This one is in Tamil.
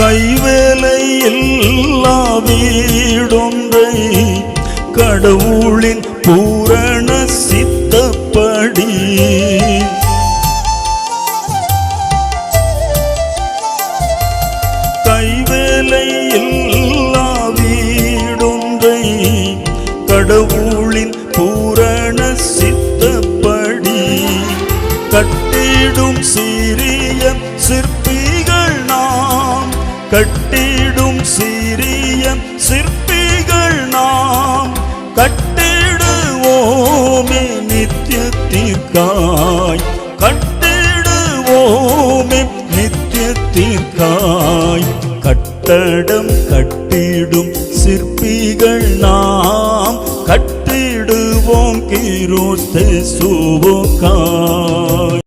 கைவேலை எல்லா வீடொன்றை கடவுளின் பூரண சித்தப்படி. கைவேலை எல்லா வீடொன்றை கடவுளின் பூரண சித்தப்படி. கட்டிடும் சீரிய சிற்பி கட்டிடும் சீரிய சிற்பிகள் நாம். கட்டிடுவோமே நித்தியத்திற்காய். கட்டிடுவோமே நித்தியத்திற்காய். கட்டடம் கட்டிடும் சிற்பிகள் நாம். கட்டிடுவோம் கிரோஸ்து சுவோக்காய்